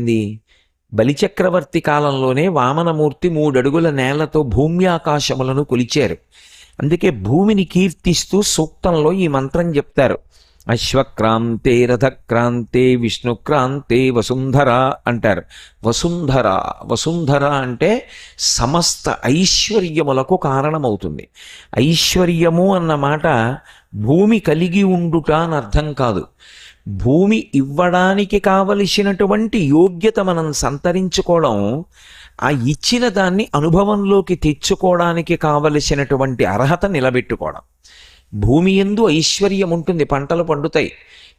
జరిగింది బలిచక్రవర్తి కాలంలోనే వామనమూర్తి మూడడుగుల నేలతో భూమి ఆకాశములను కొలిచారు. అందుకే భూమిని కీర్తిస్తూ సూక్తంలో ఈ మంత్రం చెప్తారు. అశ్వక్రాంతే రథక్రాంతే విష్ణుక్రాంతే వసుంధర అంటారు. వసుంధర వసుంధర అంటే సమస్త ఐశ్వర్యములకు కారణమవుతుంది. ఐశ్వర్యము అన్న మాట భూమి కలిగి ఉండుట అని అర్థం కాదు. భూమి ఇవ్వడానికి కావలసినటువంటి యోగ్యత మనం సంతరించుకోవడం ఆ ఇచ్చిన దాన్ని అనుభవంలోకి తెచ్చుకోవడానికి కావలసినటువంటి అర్హత నిలబెట్టుకోవడం. భూమి ఎందు ఐశ్వర్యం ఉంటుంది పంటలు పండుతాయి.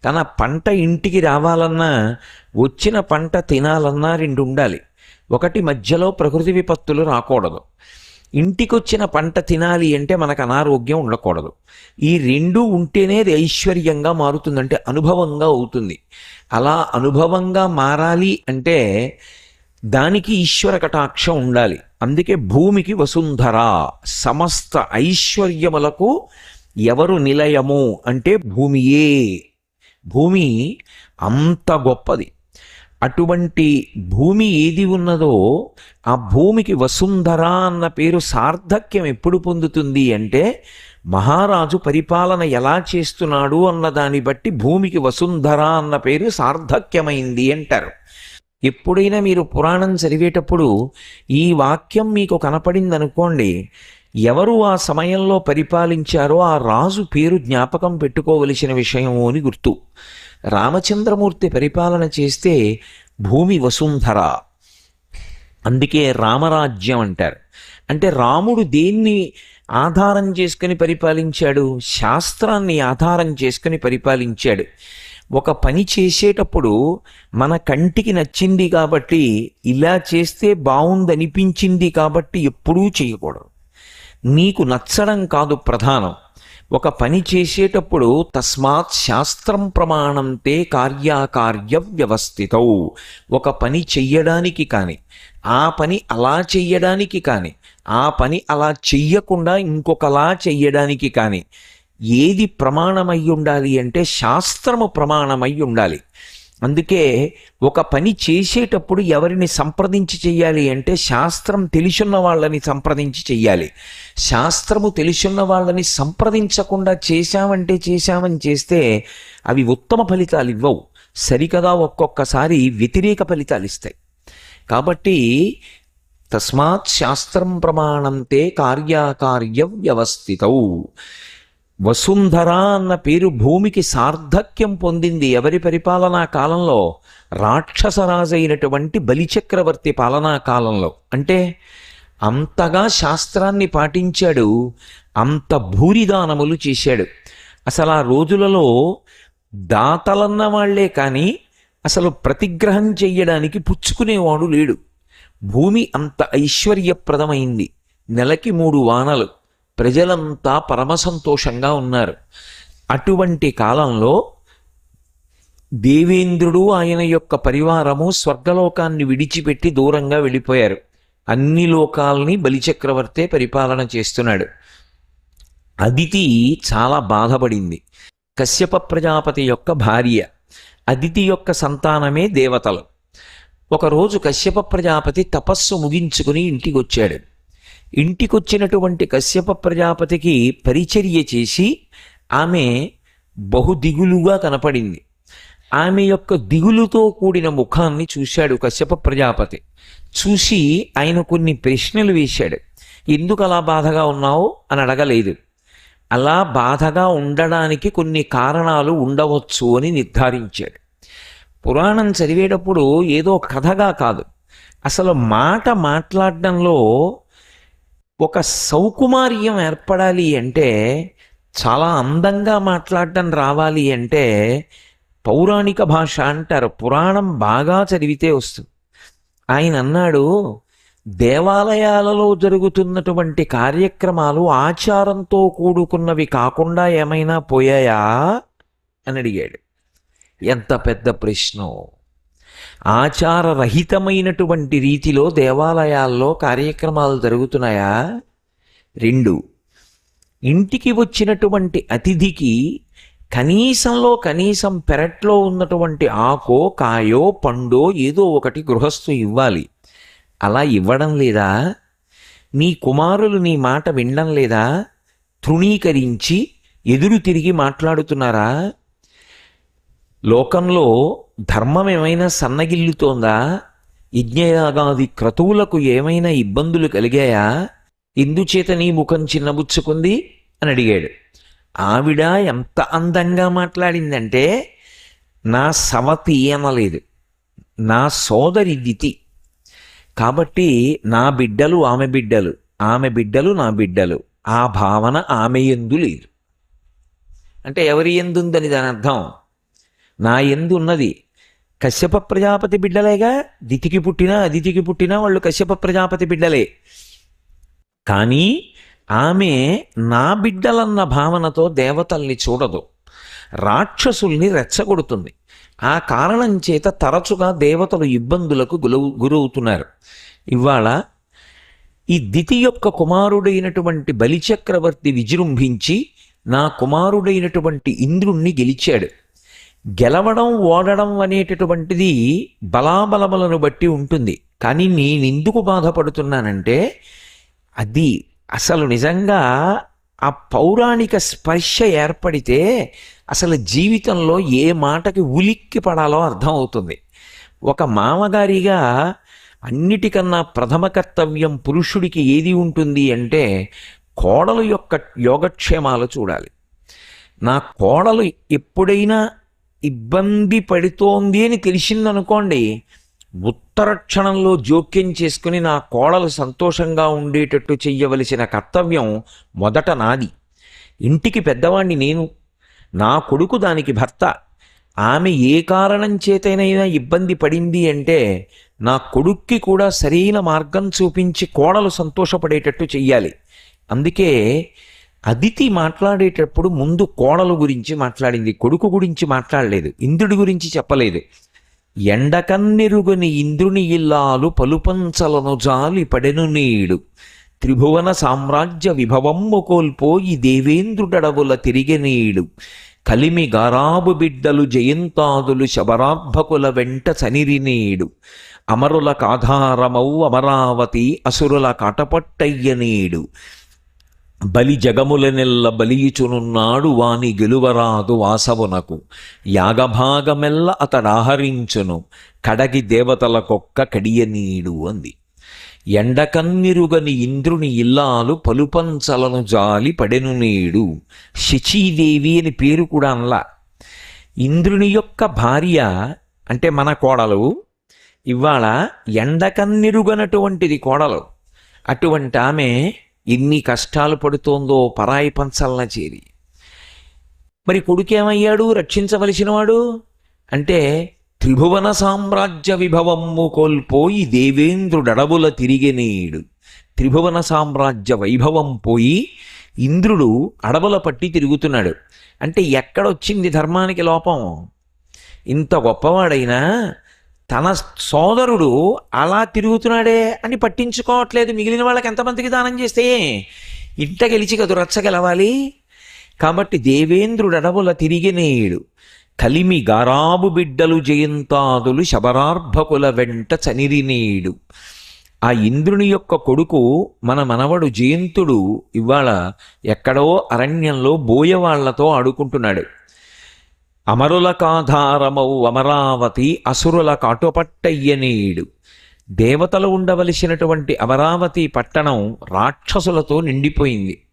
కానీ ఆ పంట ఇంటికి రావాలన్నా వచ్చిన పంట తినాలన్నా రెండు ఉండాలి ఒకటి మధ్యలో ప్రకృతి విపత్తులు రాకూడదు. ఇంటికొచ్చిన పంట తినాలి అంటే మనకు అనారోగ్యం ఉండకూడదు. ఈ రెండు ఉంటేనే ఐశ్వర్యంగా మారుతుందంటే అనుభవంగా అవుతుంది. అలా అనుభవంగా మారాలి అంటే దానికి ఈశ్వర కటాక్షం ఉండాలి. అందుకే భూమికి వసుంధర సమస్త ఐశ్వర్యములకు ఎవరు నిలయము అంటే భూమియే. భూమి అంత గొప్పది. అటువంటి భూమి ఏది ఉన్నదో ఆ భూమికి వసుంధర అన్న పేరు సార్థక్యం ఎప్పుడు పొందుతుంది అంటే మహారాజు పరిపాలన ఎలా చేస్తున్నాడు అన్న దాన్ని బట్టి భూమికి వసుంధర అన్న పేరు సార్థక్యమైంది అంటారు. ఎప్పుడైనా మీరు పురాణం చదివేటప్పుడు ఈ వాక్యం మీకు కనపడింది అనుకోండి ఎవరు ఆ సమయంలో పరిపాలించారో ఆ రాజు పేరు జ్ఞాపకం పెట్టుకోవలసిన విషయము అని గుర్తు. రామచంద్రమూర్తి పరిపాలన చేస్తే భూమి వసుంధర. అందుకే రామరాజ్యం అంటారు. అంటే రాముడు దేన్ని ఆధారం చేసుకుని పరిపాలించాడు? శాస్త్రాన్ని ఆధారం చేసుకుని పరిపాలించాడు. ఒక పని చేసేటప్పుడు మన కంటికి నచ్చింది కాబట్టి ఇలా చేస్తే బాగుందనిపించింది కాబట్టి ఎప్పుడూ చేయకూడదు. నీకు నచ్చడం కాదు ప్రధానం. ఒక పని చేసేటప్పుడు తస్మాత్ శాస్త్రం ప్రమాణంతే కార్యాకార్య వ్యవస్థితౌ. ఒక పని చెయ్యడానికి కానీ ఆ పని అలా చెయ్యడానికి కానీ ఆ పని అలా చెయ్యకుండా ఇంకొకలా చెయ్యడానికి కానీ ఏది ప్రమాణమై ఉండాలి అంటే శాస్త్రము ప్రమాణమై ఉండాలి. అందుకే ఒక పని చేసేటప్పుడు ఎవరిని సంప్రదించి చెయ్యాలి అంటే శాస్త్రం తెలిసున్న వాళ్ళని సంప్రదించి చెయ్యాలి. శాస్త్రము తెలిసున్న వాళ్ళని సంప్రదించకుండా చేశామంటే చేశామని చేస్తే అవి ఉత్తమ ఫలితాలు ఇవ్వవు. సరికదా ఒక్కొక్కసారి వ్యతిరేక ఫలితాలు ఇస్తాయి. కాబట్టి తస్మాత్ శాస్త్రం ప్రమాణంతే కార్యాకార్య వ్యవస్థితౌ. వసుంధర అన్న పేరు భూమికి సార్థక్యం పొందింది. ఎవరి పరిపాలనా కాలంలో? రాక్షసరాజైనటువంటి బలిచక్రవర్తి పాలనా కాలంలో. అంటే అంతగా శాస్త్రాన్ని పాటించాడు. అంత భూరిదానములు చేశాడు. అసలు ఆ రోజులలో దాతలన్న వాళ్ళే కానీ అసలు ప్రతిగ్రహం చెయ్యడానికి పుచ్చుకునేవాడు లేడు. భూమి అంత ఐశ్వర్యప్రదమైంది. నెలకి మూడు వానలు. ప్రజలంతా పరమ సంతోషంగా ఉన్నారు. అటువంటి కాలంలో దేవేంద్రుడు ఆయన యొక్క పరివారము స్వర్గలోకాన్ని విడిచిపెట్టి దూరంగా వెళ్ళిపోయారు. అన్ని లోకాల్ని బలిచక్రవర్తే పరిపాలన చేస్తున్నాడు. అదితి చాలా బాధపడింది. కశ్యప ప్రజాపతి యొక్క భార్య అదితి యొక్క సంతానమే దేవతలు. ఒకరోజు కశ్యప ప్రజాపతి తపస్సు ముగించుకుని ఇంటికి వచ్చాడు ఇంటికొచ్చినటువంటి కశ్యప ప్రజాపతికి పరిచర్య చేసి ఆమె బహు దిగులుగా కనపడింది. ఆమె యొక్క దిగులుతో కూడిన ముఖాన్ని చూశాడు కశ్యప ప్రజాపతి. చూసి ఆయన కొన్ని ప్రశ్నలు వేశాడు. ఎందుకు అలా బాధగా ఉన్నావు? అని అడగలేదు. అలా బాధగా ఉండడానికి కొన్ని కారణాలు ఉండవచ్చు అని నిర్ధారించాడు. పురాణం చదివేటప్పుడు ఏదో కథగా కాదు. అసలు మాట మాట్లాడడంలో ఒక సౌకుమార్యం ఏర్పడాలి అంటే చాలా అందంగా మాట్లాడటం రావాలి అంటే పౌరాణిక భాష అంటారు. పురాణం బాగా చదివితే వస్తుంది. ఆయన అన్నాడు దేవాలయాలలో జరుగుతున్నటువంటి కార్యక్రమాలు ఆచారంతో కూడుకున్నవి కాకుండా ఏమైనా పోయాయా? అని అడిగాడు. ఎంత పెద్ద ప్రశ్న. ఆచారరహితమైనటువంటి రీతిలో దేవాలయాల్లో కార్యక్రమాలు జరుగుతున్నాయా? రెండు ఇంటికి వచ్చినటువంటి అతిథికి కనీసంలో కనీసం పెరట్లో ఉన్నటువంటి ఆకో కాయో పండో ఏదో ఒకటి గృహస్థు ఇవ్వాలి. అలా ఇవ్వడం లేదా? నీ కుమారులు నీ మాట వినడం లేదా? తృణీకరించి ఎదురు తిరిగి మాట్లాడుతున్నారా? లోకంలో ధర్మం ఏమైనా సన్నగిల్లుతోందా? యజ్ఞయాగాది క్రతువులకు ఏమైనా ఇబ్బందులు కలిగాయా? ఇందుచేత నీ ముఖం చిన్నబుచ్చుకుంది? అని అడిగాడు. ఆవిడ ఎంత అందంగా మాట్లాడిందంటే నా సవతి అనలేదు. నా సోదరి దితి. కాబట్టి నా బిడ్డలు ఆమె బిడ్డలు ఆమె బిడ్డలు నా బిడ్డలు. ఆ భావన ఆమె ఎందు లేదు. అంటే ఎవరి ఎందుందని దాని అర్థం? నా ఎందు ఉన్నది కశ్యప ప్రజాపతి బిడ్డలేగా? దితికి పుట్టినా అదితికి పుట్టినా వాళ్ళు కశ్యప ప్రజాపతి బిడ్డలే. కానీ ఆమె నా బిడ్డలన్న భావనతో దేవతల్ని చూడదు. రాక్షసుల్ని రెచ్చగొడుతుంది. ఆ కారణం చేత తరచుగా దేవతలు ఇబ్బందులకు గురవు గురవుతున్నారు. ఇవాళ ఈ దితి యొక్క కుమారుడైనటువంటి బలిచక్రవర్తి విజృంభించి నా కుమారుడైనటువంటి ఇంద్రుణ్ణి గెలిచాడు. గెలవడం ఓడడం అనేటటువంటిది బలాబలములను బట్టి ఉంటుంది. కానీ నేనెందుకు బాధపడుతున్నానంటే అది అసలు నిజంగా ఆ పౌరాణిక స్పర్శ ఏర్పడితే అసలు జీవితంలో ఏ మాటకి ఉలిక్కి పడాలో అర్థం అవుతుంది ఒక మామగారిగా అన్నిటికన్నా ప్రథమ కర్తవ్యం పురుషుడికి ఏది ఉంటుంది అంటే కోడలు యొక్క యోగక్షేమాలు చూడాలి. నా కోడలు ఎప్పుడైనా ఇబ్బంది పడుతోంది అని తెలిసిందనుకోండి ఉత్తర క్షణంలో జోక్యం చేసుకుని నా కోడలు సంతోషంగా ఉండేటట్టు చెయ్యవలసిన కర్తవ్యం మొదట నాది. ఇంటికి పెద్దవాణ్ణి నేను. నా కొడుకు దానికి భర్త. ఆమె ఏ కారణం చేతనైనా ఇబ్బంది పడింది అంటే నా కొడుక్కి కూడా సరైన మార్గం చూపించి కోడలు సంతోషపడేటట్టు చెయ్యాలి. అందుకే అదితి మాట్లాడేటప్పుడు ముందు కోడలు గురించి మాట్లాడింది కొడుకు గురించి మాట్లాడలేదు ఇంద్రుడి గురించి చెప్పలేదు. ఎండకన్నెరుగని ఇంద్రుని ఇల్లాలు పలుపంచలను జాలి పడెను నీడు. త్రిభువన సామ్రాజ్య విభవమ్ము కోల్పోయి దేవేంద్రుడడవుల తిరిగనీడు కలిమి గారాబు బిడ్డలు జయంతాదులు శబరార్భకుల వెంట చనిరినీడు అమరుల కాధారమౌ అమరావతి అసురుల కాటపట్టయ్యనీడు బలి జగములనెల్ల బలియుచునున్నాడు వాని గెలువరాదు వాసవునకు. యాగభాగమెల్ల అతడాహరించును కడగి దేవతలకొక్క కడియనీడు అంది. ఎండకన్నిరుగని ఇంద్రుని ఇల్లాలు పలుపంచలను జాలి పడెను నీడు. శచీదేవి అని పేరు కూడా అనలా. ఇంద్రుని యొక్క భార్య అంటే మన కోడలు ఇవాళ ఎండకన్నిరుగనటువంటిది కోడలు. అటువంటి ఆమె ఎన్ని కష్టాలు పడుతోందో పరాయి పంచలన చేరి. మరి కొడుకేమయ్యాడు? రక్షించవలసినవాడు? అంటే త్రిభువన సామ్రాజ్య విభవమ్ము కోల్పోయి దేవేంద్రుడడవుల తిరిగెనీడు త్రిభువన సామ్రాజ్య వైభవం పోయి ఇంద్రుడు అడవుల పట్టి తిరుగుతున్నాడు. అంటే ఎక్కడొచ్చింది ధర్మానికి లోపం? ఇంత గొప్పవాడైనా తన సోదరుడు అలా తిరుగుతున్నాడే అని పట్టించుకోవట్లేదు. మిగిలిన వాళ్ళకి ఎంతమందికి దానం చేస్తే? ఇంట గెలిచి కదు రచ్చ గెలవాలి. కాబట్టి దేవేంద్రుడు అడవుల తిరిగినేయుడు కలిమి గారాబు బిడ్డలు జయంతాదులు శబరార్భకుల వెంట చనిరినేయుడు ఆ ఇంద్రుని యొక్క కొడుకు మన మనవడు జయంతుడు ఇవాళ ఎక్కడో అరణ్యంలో బోయవాళ్ళతో ఆడుకుంటున్నాడు. అమరుల కాధారమౌ అమరావతి అసురుల కాటుపట్టయ్యనీడు దేవతలు ఉండవలసినటువంటి అమరావతి పట్టణం రాక్షసులతో నిండిపోయింది.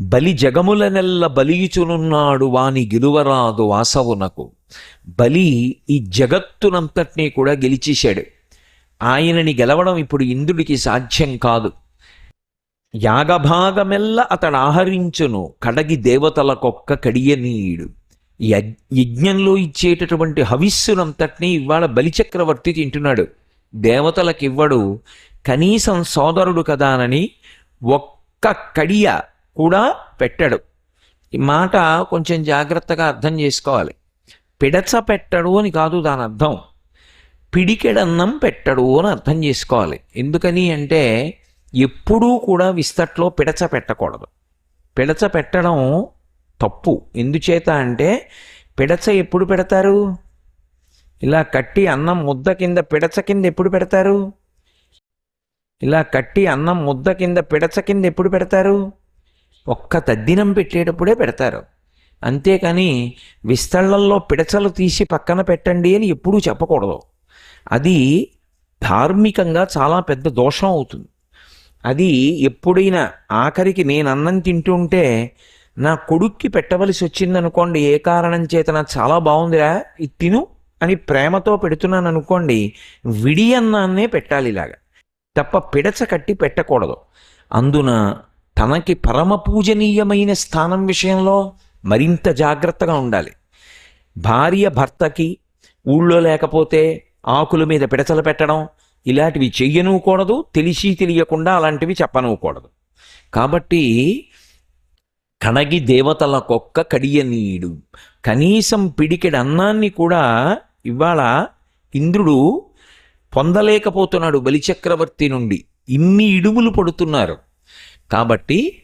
బలి జగముల నెల్ల బలియుచునున్నాడు వాని గెలువరాదు వాసవునకు. బలి ఈ జగత్తునంతటినీ కూడా గెలిచేశాడు. ఆయనని గెలవడం ఇప్పుడు ఇంద్రుడికి సాధ్యం కాదు. యాగభాగమెల్ల అతడు ఆహరించును కడగి దేవతలకొక్క కడియనీయుడు యజ్ఞంలో ఇచ్చేటటువంటి హవిస్సునంతటినీ ఇవాళ బలిచక్రవర్తి తింటున్నాడు. దేవతలకు ఇవ్వడు కనీసం సోదరుడు కదానని ఒక్క కడియ కూడా పెట్టడు. ఈ మాట కొంచెం జాగ్రత్తగా అర్థం చేసుకోవాలి. పిడచ పెట్టడు అని కాదు దాని అర్థం పిడికెడన్నం పెట్టడు అని అర్థం చేసుకోవాలి. ఎందుకని అంటే ఎప్పుడూ కూడా విస్తట్లో పిడచ పెట్టకూడదు. పిడచ పెట్టడం తప్పు. ఎందుచేత అంటే పిడచ ఎప్పుడు పెడతారు? ఇలా కట్టి అన్నం ముద్ద కింద పిడచ కింద ఎప్పుడు పెడతారు? ఇలా కట్టి అన్నం ముద్ద కింద పిడచ కింద ఎప్పుడు పెడతారు? ఒక్క తద్దినం పెట్టేటప్పుడే పెడతారు. అంతేకాని విస్తళ్ళల్లో పిడచలు తీసి పక్కన పెట్టండి అని ఎప్పుడూ చెప్పకూడదు. అది ధార్మికంగా చాలా పెద్ద దోషం అవుతుంది. అది ఎప్పుడైనా ఆఖరికి నేను అన్నం తింటుంటే నా కొడుక్కి పెట్టవలసి వచ్చిందనుకోండి ఏ కారణం చేత నాకు చాలా బాగుందిరా. ఇది తిను అని ప్రేమతో పెడుతున్నాను అనుకోండి విడి అన్నాన్నే పెట్టాలి ఇలాగా. తప్ప పిడచ కట్టి పెట్టకూడదు. అందున తనకి పరమ పూజనీయమైన స్థానం విషయంలో మరింత జాగ్రత్తగా ఉండాలి. భార్య భర్తకి ఊళ్ళో లేకపోతే ఆకుల మీద పిడచలు పెట్టడం ఇలాంటివి చెయ్యనుకూడదు తెలిసి తెలియకుండా అలాంటివి చెప్పనుకూడదు. కాబట్టి కణగి దేవతలకొక్క కడియనీయుడు కనీసం పిడికెడు అన్నాన్ని కూడా ఇవాళ ఇంద్రుడు పొందలేకపోతున్నాడు బలిచక్రవర్తి నుండి. ఇన్ని ఇడుములు పడుతున్నారు. కాబట్టి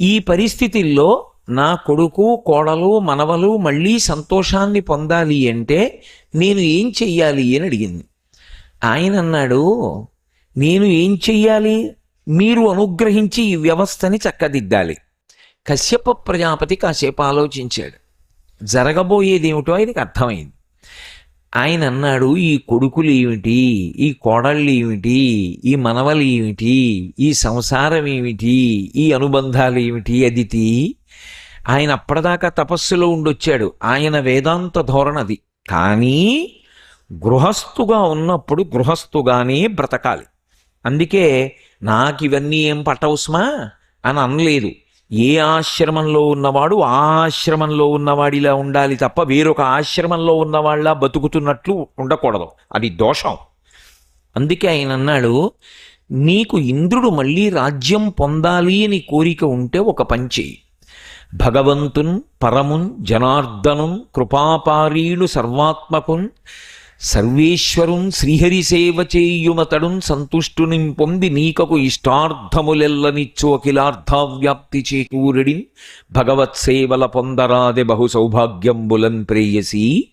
ఈ పరిస్థితుల్లో నా కొడుకు కోడలు మనవలు మళ్ళీ సంతోషాన్ని పొందాలి అంటే నేను ఏం చెయ్యాలి అని అడిగింది. ఆయన అన్నాడు నేను ఏం చెయ్యాలి? మీరు అనుగ్రహించి ఈ వ్యవస్థని చక్కదిద్దాలి. కశ్యప ప్రజాపతి కాసేపు ఆలోచించాడు. జరగబోయేది ఏమిటో ఆయనకు అర్థమైంది. ఆయన అన్నాడు ఈ కొడుకులు ఏమిటి? ఈ కోడళ్ళు ఏమిటి? ఈ మనవలు ఏమిటి? ఈ సంసారం ఏమిటి? ఈ అనుబంధాలు ఏమిటి? అదితి ఆయన అప్పటిదాకా తపస్సులో ఉండొచ్చాడు. ఆయన వేదాంత ధోరణది కానీ గృహస్థుగా ఉన్నప్పుడు గృహస్థుగానే బ్రతకాలి. అందుకే నాకు ఇవన్నీ ఏం పట్టవుస్మా అని అనలేదు. ఏ ఆశ్రమంలో ఉన్నవాడు ఆ ఆశ్రమంలో ఉన్నవాడిలా ఉండాలి తప్ప వేరొక ఆశ్రమంలో ఉన్నవాళ్ళ బతుకుతున్నట్లు ఉండకూడదు. అది దోషం. అందుకే ఆయన అన్నాడు నీకు ఇంద్రుడు మళ్ళీ రాజ్యం పొందాలి అని కోరిక ఉంటే ఒక పంచి భగవంతున్ పరమున్ జనార్దనున్ కృపాపారీణు సర్వాత్మకున్ సర్వేశ్వరుం శ్రీహరి సేవ చేయుమతడున్ సంతుష్టుని పొంది నీకకు ఇష్టార్థములెల్లనిచ్చు అఖిలార్థవ్యాప్తి చేకూరుడిన్. భగవత్ సేవల బహు సౌభాగ్యంబులన్ ప్రేయసి.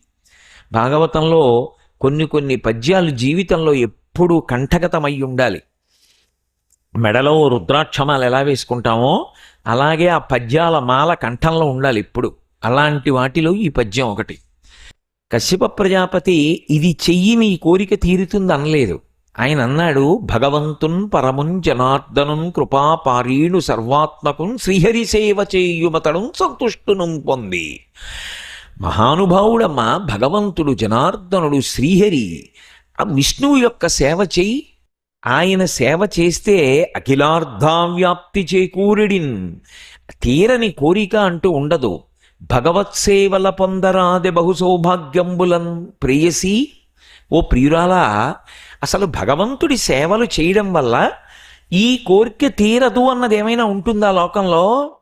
భాగవతంలో కొన్ని కొన్ని పద్యాలు జీవితంలో ఎప్పుడూ కంఠగతమై ఉండాలి. మెడలో రుద్రాక్షమాలు ఎలా వేసుకుంటామో అలాగే ఆ పద్యాల మాల కంఠంలో ఉండాలి ఇప్పుడు అలాంటి వాటిలో ఈ పద్యం ఒకటి. కశ్యప ప్రజాపతి ఇది చెయ్యి నీ కోరిక తీరుతుంది అనలేదు ఆయన అన్నాడు భగవంతున్ పరమున్ జనార్దనున్ కృపాపారీణు సర్వాత్మకున్ శ్రీహరి సేవ చేయుమతడు సంతుష్టును పొంది. మహానుభావుడమ్మ భగవంతుడు జనార్దనుడు శ్రీహరి ఆ విష్ణువు యొక్క సేవ చెయ్యి. ఆయన సేవ చేస్తే అఖిలార్ధావ్యాప్తి చేకూరిడిన్. తీరని కోరిక అంటూ ఉండదు. భగవత్ సేవల పొందరాదె బహు సౌభాగ్యంబులన్ ప్రేయసి ఓ ప్రియురాలా అసలు భగవంతుడి సేవలు చేయడం వల్ల ఈ కోరిక తీరదు అన్నది ఏమైనా ఉంటుందా లోకంలో?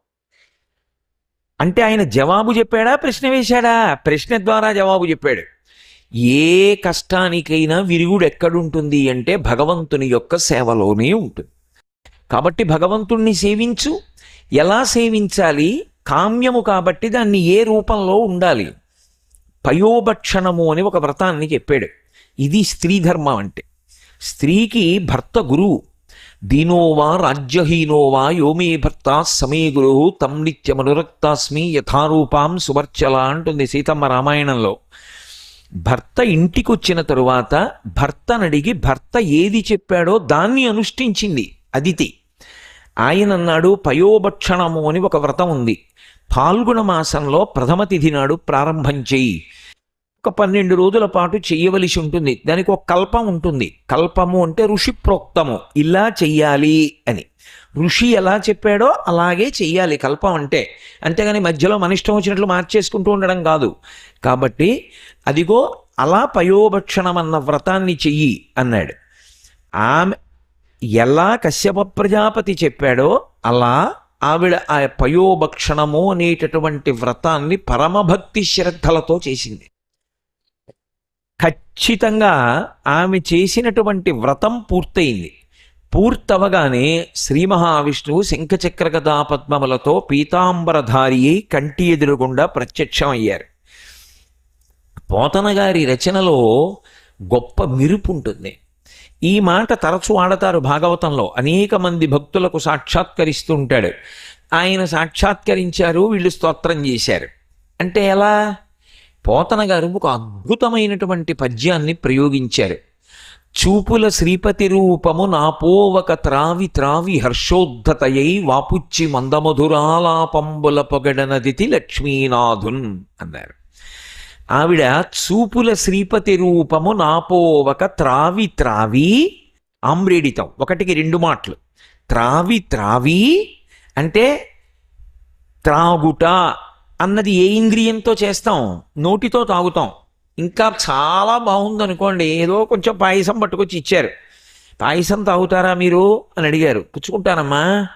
అంటే ఆయన జవాబు చెప్పాడా ప్రశ్న వేశాడా? ప్రశ్న ద్వారా జవాబు చెప్పాడు. ఏ కష్టానికైనా విరుగుడు ఎక్కడుంటుంది అంటే భగవంతుని యొక్క సేవలోనే ఉంటుంది. కాబట్టి భగవంతుణ్ణి సేవించు. ఎలా సేవించాలి? కామ్యము కాబట్టి దాన్ని ఏ రూపంలో ఉండాలి? పయోభక్షణము అని ఒక వ్రతాన్ని చెప్పాడు. ఇది స్త్రీ ధర్మం అంటే. స్త్రీకి భర్త గురువు దీనోవా రాజ్యహీనోవా యోమే భర్త సమే గురు తం నిత్యమనురక్తాస్మి యథారూపాం సువర్చల అంటుంది సీతమ్మ రామాయణంలో. భర్త ఇంటికి వచ్చిన తరువాత భర్తనడిగి భర్త ఏది చెప్పాడో దాన్ని అనుష్ఠించింది అదితి. ఆయన అన్నాడు పయోభక్షణము అని ఒక వ్రతం ఉంది. పాల్గొన మాసంలో ప్రథమ తిథి నాడు ప్రారంభం చెయ్యి ఒక పన్నెండు రోజుల పాటు చెయ్యవలసి ఉంటుంది. దానికి ఒక కల్పం ఉంటుంది. కల్పము అంటే ఋషి ప్రోక్తము ఇలా చెయ్యాలి అని. ఋషి ఎలా చెప్పాడో అలాగే చెయ్యాలి కల్పం అంటే. అంతేగాని మధ్యలో మన ఇష్టం వచ్చినట్లు మార్చేసుకుంటూ ఉండడం కాదు. కాబట్టి అదిగో అలా పయోభక్షణం అన్న వ్రతాన్ని చెయ్యి అన్నాడు. ఆమె ఎలా కశ్యప ప్రజాపతి చెప్పాడో అలా ఆవిడ ఆ పయోభక్షణము అనేటటువంటి వ్రతాన్ని పరమభక్తి శ్రద్ధలతో చేసింది. ఖచ్చితంగా ఆమె చేసినటువంటి వ్రతం పూర్తయింది. పూర్తవగానే శ్రీ మహావిష్ణువు శంఖచక్ర గదా పద్మములతో పీతాంబరధారి అయి కంటి ఎదురుగుండా ప్రత్యక్షమయ్యారు. పోతన గారి రచనలో గొప్ప మిరుపు ఉంటుంది. ఈ మాట తరచు ఆడతారు భాగవతంలో. అనేక మంది భక్తులకు సాక్షాత్కరిస్తూ ఉంటాడు ఆయన సాక్షాత్కరించారు వీళ్ళు స్తోత్రం చేశారు. అంటే ఎలా? పోతన గారు ఒక అద్భుతమైనటువంటి పద్యాన్ని ప్రయోగించారు. చూపుల శ్రీపతి రూపము నాపోవక త్రావి త్రావి హర్షోద్ధతయై వాపుచ్చి మందమధురాలాపంబుల పొగడనదితి లక్ష్మీనాథున్ అన్నారు. ఆవిడ చూపుల శ్రీపతి రూపము నాపోవక త్రావి త్రావి ఆమ్రేడితం. ఒకటికి రెండు మాటలు. త్రావి త్రావి అంటే త్రాగుట అన్నది ఏ ఇంద్రియంతో చేస్తాం? నోటితో తాగుతాం. ఇంకా చాలా బాగుందనుకోండి. ఏదో కొంచెం పాయసం పట్టుకొచ్చి ఇచ్చారు. పాయసం తాగుతారా మీరు? అని అడిగారు. పుచ్చుకుంటానమ్మా.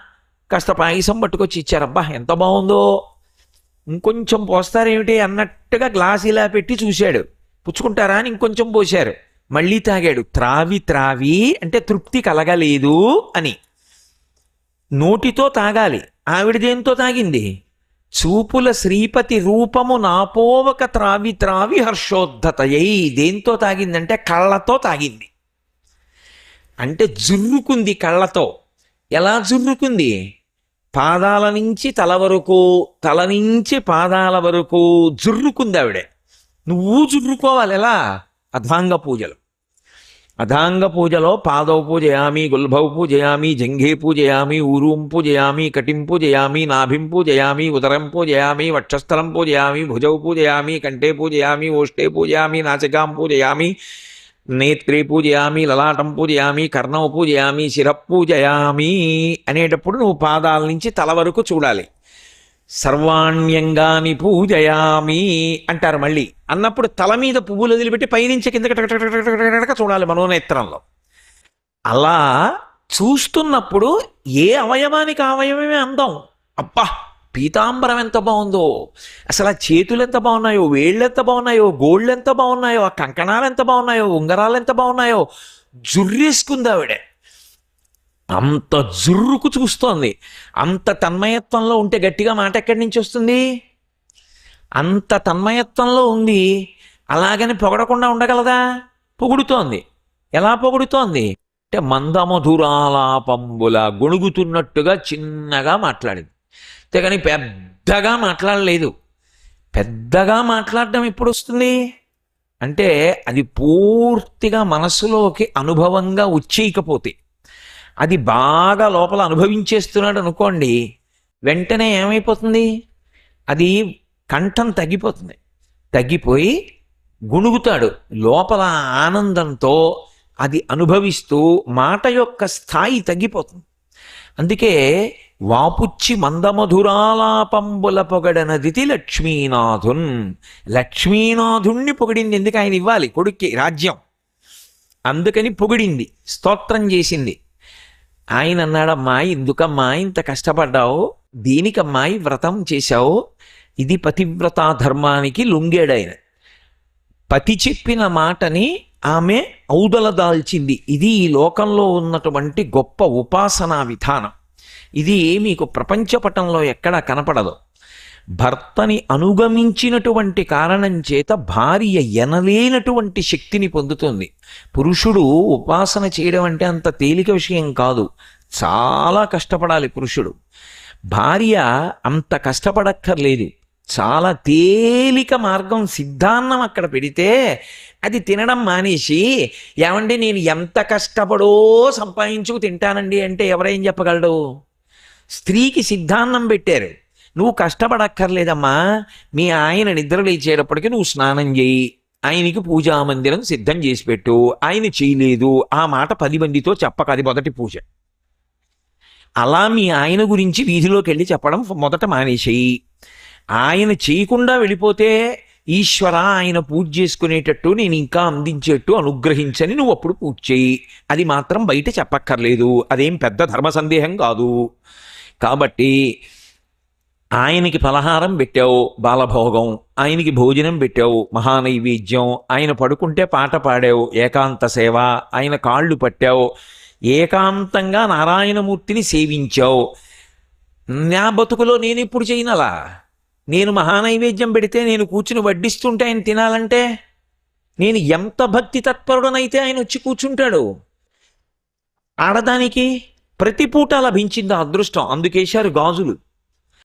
కాస్త పాయసం పట్టుకొచ్చి ఇచ్చారబ్బా. ఎంత బాగుందో. ఇంకొంచెం పోస్తారేమిటి అన్నట్టుగా గ్లాస్ ఇలా పెట్టి చూశాడు. పుచ్చుకుంటారా అని ఇంకొంచెం పోశారు. మళ్ళీ తాగాడు. త్రావి త్రావి అంటే తృప్తి కలగలేదు అని. నోటితో తాగాలి. ఆవిడ దేంతో తాగింది? చూపుల శ్రీపతి రూపము నాపోవక త్రావి త్రావి హర్షోద్ధతయై దేంతో తాగిందంటే కళ్ళతో తాగింది. అంటే జుర్రుకుంది కళ్ళతో. ఎలా జుర్రుకుంది? పాదాల నుంచి తల వరకు తల నుంచి పాదాల వరకు జుర్రుకుంది ఆవిడే. నువ్వు జుర్రుకోవాలి ఎలా? అధాంగ పూజలు. అధాంగ పూజలో పాదవ పూజయామి గుల్భౌ పూజయామి జంఘే పూజయామి ఊరూం పూజయామి కటిం పూజయామి నాభిం పూజయామి ఉదరం పూజయామి వక్షస్థలం పూజయామి భుజౌ పూజయామి కంఠే పూజయామి ఓష్టే పూజయామి నాసికాం పూజయామి నేత్రే పూజయామి లలాటం పూజయామి కర్ణం పూజయామి శిర పూజయామి అనేటప్పుడు నువ్వు పాదాల నుంచి తల వరకు చూడాలి. సర్వాణ్యంగాని పూజయామి అంటారు మళ్ళీ. అన్నప్పుడు తల మీద పువ్వులు వదిలిపెట్టి పైనుంచి కిందకి చూడాలి మనోనేత్రంలో. అలా చూస్తున్నప్పుడు ఏ అవయవానికి అవయవమే అందం? అబ్బా! పీతాంబరం ఎంత బాగుందో. అసలు ఆ చేతులు ఎంత బాగున్నాయో వేళ్ళు ఎంత బాగున్నాయో గోళ్ళు ఎంత బాగున్నాయో ఆ కంకణాలు ఎంత బాగున్నాయో ఉంగరాలు ఎంత బాగున్నాయో జుర్రేసుకుంది ఆవిడే. అంత జుర్రుకు చూస్తోంది. అంత తన్మయత్వంలో ఉంటే గట్టిగా మాట ఎక్కడి నుంచి వస్తుంది? అంత తన్మయత్వంలో ఉంది. అలాగని పొగడకుండా ఉండగలదా? పొగుడుతోంది. ఎలా పొగుడుతోంది? అంటే మందమధురాలాపంబుల గొణుగుతున్నట్టుగా చిన్నగా మాట్లాడింది. అంతేగాని పెద్దగా మాట్లాడలేదు. పెద్దగా మాట్లాడడం ఎప్పుడు వస్తుంది అంటే అది పూర్తిగా మనసులోకి అనుభవంగా వచ్చేయకపోతే అది బాగా లోపల అనుభవించేస్తున్నాడు అనుకోండి వెంటనే ఏమైపోతుంది? అది కంఠం తగ్గిపోతుంది. తగ్గిపోయి గుణుగుతాడు. లోపల ఆనందంతో అది అనుభవిస్తూ మాట యొక్క స్థాయి తగ్గిపోతుంది. అందుకే వాపుచ్చి మందమధురాలాపంబుల పొగడనదితి లక్ష్మీనాథున్. లక్ష్మీనాథుణ్ణి పొగిడింది ఎందుకు ఆయన ఇవ్వాలి? కొడుక్కి రాజ్యం. అందుకని పొగిడింది స్తోత్రం చేసింది. ఆయన అన్నాడమ్మా ఎందుకమ్మా ఇంత కష్టపడ్డావు? దీనికమ్మా ఈ వ్రతం చేశావు? ఇది పతివ్రతా ధర్మానికి లొంగాడాయన. పతి చెప్పిన మాటని ఆమె ఔదల దాల్చింది. ఇది ఈ లోకంలో ఉన్నటువంటి గొప్ప ఉపాసనా విధానం. ఇది మీకు ప్రపంచపటంలో ఎక్కడా కనపడదు. భర్తని అనుగమించినటువంటి కారణం చేత భార్య ఎనలేనటువంటి శక్తిని పొందుతుంది. పురుషుడు ఉపాసన చేయడం అంటే అంత తేలిక విషయం కాదు. చాలా కష్టపడాలి పురుషుడు. భార్య అంత కష్టపడక్కర్లేదు. చాలా తేలిక మార్గం సిద్ధాన్నం అక్కడ పెడితే అది తినడం మానేసి ఏమండి నేను ఎంత కష్టపడో సంపాదించుకు తింటానండి అంటే ఎవరేం చెప్పగలడు? స్త్రీకి సిద్ధాన్నం పెట్టారు. నువ్వు కష్టపడక్కర్లేదమ్మా. మీ ఆయన నిద్ర లేచేటప్పటికి నువ్వు స్నానం చేయి. ఆయనకి పూజా మందిరం సిద్ధం చేసి పెట్టు. ఆయన చేయలేదు. ఆ మాట పది మందితో చెప్పక అది మొదటి పూజ. అలా మీ ఆయన గురించి వీధిలోకి వెళ్ళి చెప్పడం మొదట మానేసేయి. ఆయన చేయకుండా వెళ్ళిపోతే ఈశ్వర ఆయన పూజ చేసుకునేటట్టు నేను ఇంకా అందించేట్టు అనుగ్రహించని నువ్వు అప్పుడు పూజ చేయి. అది మాత్రం బయట చెప్పక్కర్లేదు. అదేం పెద్ద ధర్మ సందేహం కాదు. కాబట్టి ఆయనకి పలహారం పెట్టావు బాలభోగం ఆయనకి భోజనం పెట్టావు మహానైవేద్యం ఆయన పడుకుంటే పాట పాడావు ఏకాంత సేవ ఆయన కాళ్ళు పట్టావు ఏకాంతంగా నారాయణమూర్తిని సేవించావు. నా బతుకులో నేను ఇప్పుడు చేయనలా? నేను మహానైవేద్యం పెడితే నేను కూర్చుని వడ్డిస్తుంటే ఆయన తినాలంటే? నేను ఎంత భక్తి తత్పరుడనైతే ఆయన వచ్చి కూర్చుంటాడు? ఆడదానికి ప్రతి పూట లభించింది అదృష్టం. అందుకేశారు గాజులు.